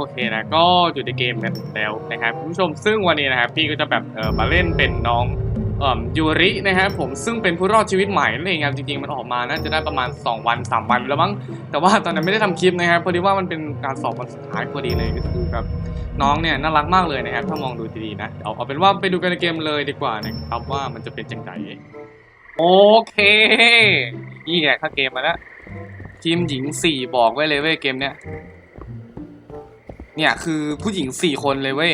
โอเคนะ ก็อยู่ในเกมกันแล้วนะครับคุณผู้ชมซึ่งวันนี้นะครับพี่ก็จะแบบเออมาเล่นเป็นน้องเอ่อยูรินะครับผมซึ่งเป็นผู้รอดชีวิตใหม่นั่นเองครับจริงๆมันออกมาน่าจะได้ประมาณ 2 วัน 3 วันแล้วมั้งแต่ว่าตอนนั้นไม่ได้ทำคลิปนะครับพอดีว่ามันเป็นการสอบวันสุดท้ายพอดีเลยก็คือแบบน้องเนี่ยน่ารักมากเลยนะครับถ้ามองดูดีๆนะเอาเอาเป็นว่าไปดูกันในเกมเลยดีกว่านะครับว่ามันจะเป็นจังไงโอเคนี่ไงเข้าเกมมาแล้วทีมหญิงสี่บอกไว้เลยเว้ยเกมเนี้ย เนี่ยคือผู้หญิงสี่คนเลยเว้ย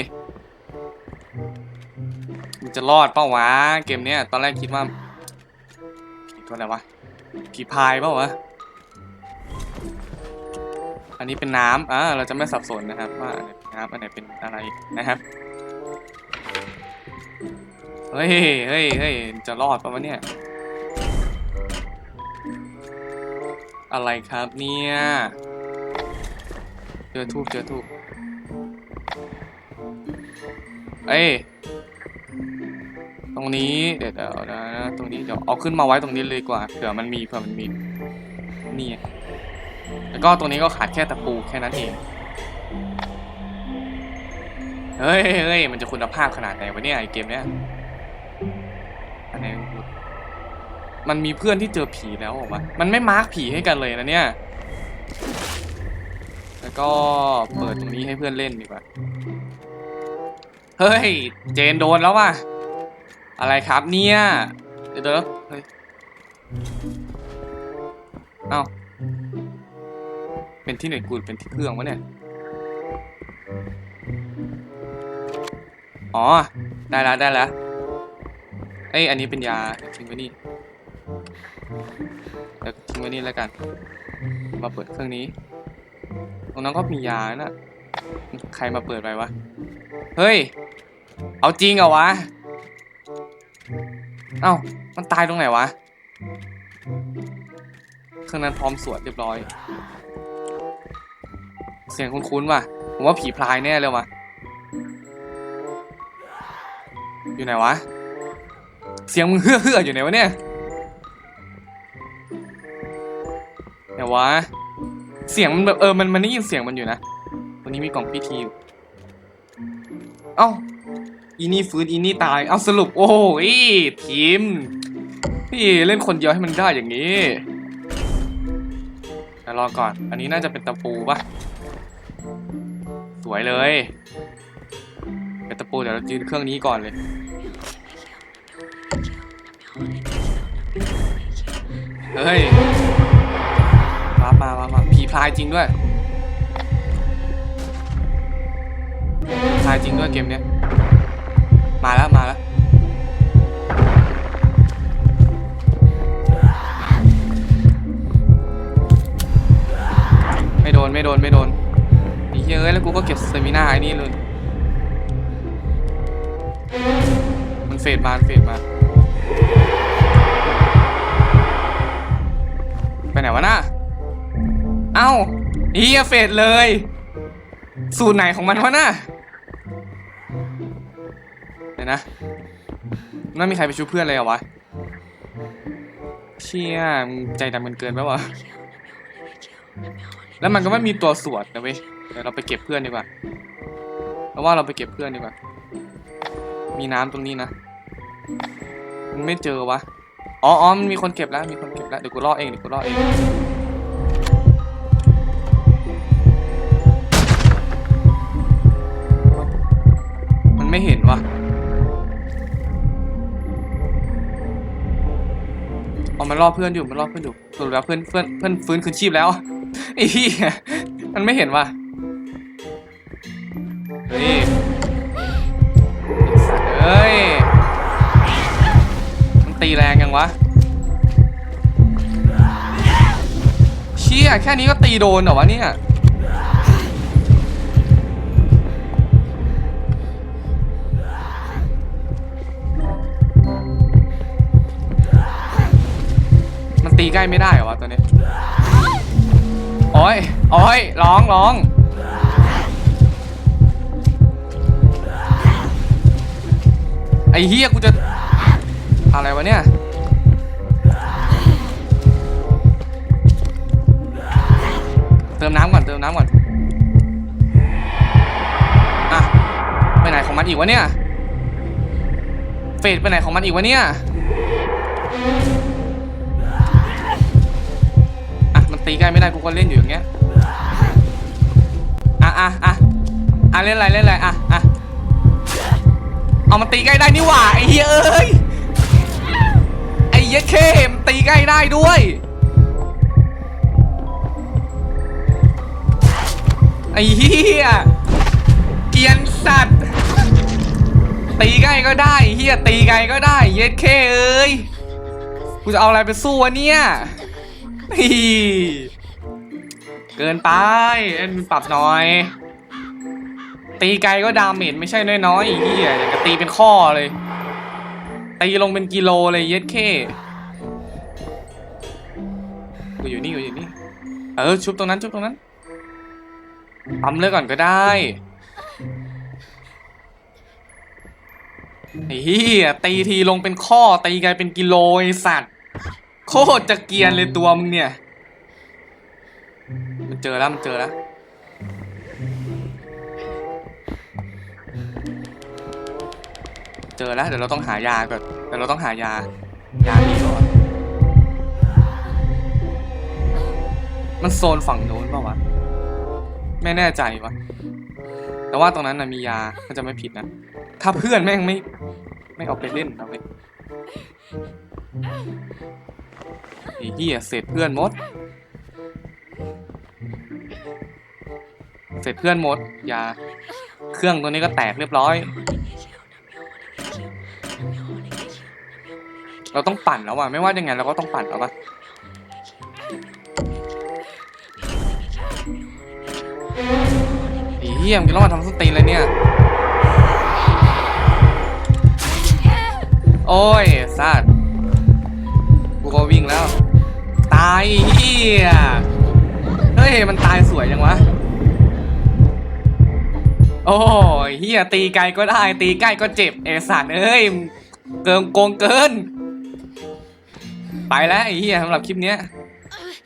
มันจะรอดเป้าวะเกมเนี้ยตอนแรกคิดว่าตัวอะไรวะผีพายเปล่าวะอันนี้เป็นน้ำอ่าเราจะไม่สับสนนะครับ ว่าอันไหนเป็นน้ำอันไหนเป็นอะไรนะครับเฮ้ยเฮ้ยเฮ้ยจะรอดปะวะเนี่ยอะไรครับเนี่ย จอทูบเจอทูบเอ้ยตรงนี้เดี๋ยวเดี๋ยวนะตรงนี้เดี๋ยวเอาขึ้นมาไว้ตรงนี้เลยกว่าเผื่อมันมีเผื่อมันมีนี่แล้วก็ตรงนี้ก็ขาดแค่ตะปูแค่นั้นเองเฮ้ยเฮ้ยมันจะคุณภาพขนาดไหนวะเนี่ยไอเกมเนี้ยอันไหนมันมีเพื่อนที่เจอผีแล้วเหรอวะมันไม่มาร์กผีให้กันเลยนะเนี่ย ก็เปิดตรงนี้ให้เพื่อนเล่นดีกว่า เฮ้ย เจนโดนแล้วว่ะ อะไรครับเนี่ย เดี๋ยวเฮ้ย เอ้า เป็นที่ไหนกูเป็นที่เครื่องวะเนี่ย อ๋อ ได้แล้วได้แล้วเอ้ย อันนี้เป็นยาทิ้งไว้นี่เดี๋ยวทิ้งไว้นี่แล้วกัน มาเปิดเครื่องนี้ รงนั้นก็มียานะใครมาเปิดไปวะ เฮ้ย เอาจริงเหรอวะ เอ้า มันตายตรงไหนวะ เครื่องนั้นพร้อมสวดเรียบร้อย เสียงคุ้นๆว่ะ ผมว่าผีพลายแน่เลยวะอยู่ไหนวะ เสียงมึงเฮือเฮือๆอยู่ไหนวะเนี่ยไหนวะ เสียงมันแบบเออมันมันได้ยินเสียงมันอยู่นะวันนี้มีกล่องพิธีอยู่เอ้าอีนี่ฟื้นอีนี่ตาย เอาสรุป โอ้ยทีมพี่เล่นคนเดียวให้มันได้อย่างนี้แต่รอก่อน อันนี้น่าจะเป็นตะปูปะสวยเลย เป็นตะปูเดี๋ยวเรายืนเครื่องนี้ก่อนเลย เฮ้ย มามามาผีพลายจริงด้วยพลายจริงด้วยเกมเนี้ยมาแล้วมาแล้วไม่โดนไม่โดนไม่โดนไอ้เหี้ยเอ้ยแล้วกูก็เก็บสเตมิน่าไอ้นี่เลยมันเฟดมาเฟดมาไปไหนวะน่ะ เอ้าเฮียเฟดเลย สูตรไหนของมันวะน่ะเดี๋ยวนะไม่มีใครไปช่วยเพื่อนเลยเหรอวะ เชี่ยมึงใจดำกันเกินไปวะ แล้วมันก็ไม่มีตัวสวดนะเว้ยเดี๋ยวเราไปเก็บเพื่อนดีกว่าเราว่าเราไปเก็บเพื่อนดีกว่า มีน้ำตรงนี้นะมันไม่เจอวะ อ๋ออ๋อมันมีคนเก็บแล้ว มีคนเก็บแล้ว เดี๋ยวกูล่อเอง เดี๋ยวกูล่อเอง มันล่อเพื่อนอยู่มันล่อเพื่อนอยู่สรุปแล้วเพื่อนเพื่อนเพื่อนฟื้นคืนชีพแล้วไอ้เหี้ยมันไม่เห็นว่ะเฮ้ยเฮ้ยมันตีแรงยังวะเชี่ยแค่นี้ก็ตีโดนเหรอวะเนี่ย ตีใกล้ไม่ได้เหรอวะตัวนี้โอ้ยโอ้ยร้องร้องไอ้เฮียกูจะอะไรวะเนี่ยเติมน้ำก่อนเติมน้ำก่อนอะไหนของมันอีกวะเนี่ยเฟดไปไหนของมันอีกวะเนี่ย ตีใกล้ไม่ได้กูก็เล่นอยู่อย่างเงี้ยอะอะอะอะเล่นอะไรเล่นอะไรอะอะเอามันตีใกล้ได้นี่หว่าไอ้เหี้ยเอ้ยไอ้เหี้ยเข้มตีใกล้ได้ด้วยไอ้เหี้ยเกียนสัตว์ ตีใกล้ก็ได้เฮียตีไกลก็ได้ เย็ดเคเอ้ย กูจะเอาอะไรไปสู้วะเนี่ย เกินไปเอ็นปรับน่อย ตีไกลก็ดาเมจไม่ใช่น้อยๆเฮียอย่างกับตีเป็นข้อเลย ตีลงเป็นกิโลเลยเย็ดเคกูอยู่นี่กูอยู่นี่ เออชุบตรงนั้นชุบตรงนั้นปั๊มเลือก่อนก็ได้ไอ้เหี้ยตีทีลงเป็นข้อตีกลายเป็นกิโลไอสัตว์ โคตรจะเกรียนเลยตัวมึงเนี่ย มันเจอแล้วมันเจอแล้ว เจอแล้วเดี๋ยวเราต้องหายาก่อนเดี๋ยวเราต้องหายายามีก่อนมันโซนฝั่งโน้นป่าวะ ไม่แน่ใจวะ แต่ว่าตรงนั้นนะมียาก็จะไม่ผิดนะ ถ้าเพื่อนแม่งไม่ ไม่เอาไปเล่นเอาไป ไอ้เหี้ยเสร็จเพื่อนหมด เสร็จเพื่อนหมดยาเครื่องตัวนี้ก็แตกเรียบร้อย เราต้องปั่นแล้วว่ะ ไม่ว่ายังไงเราก็ต้องปั่นแล้วป่ะไอ้เหี้ยมันจะต้องมาทำสตีนเลยเนี่ย โอ้ยสัตว์ กูก็วิ่งแล้ว ตายเฮียเฮ้ย มันตายสวยจังวะ โอ้ยเฮียตีไกลก็ได้ ตีใกล้ก็เจ็บเอสันเอ้ย เกินโกงเกิน ไปแล้วไอ้เฮียสำหรับคลิปเนี้ย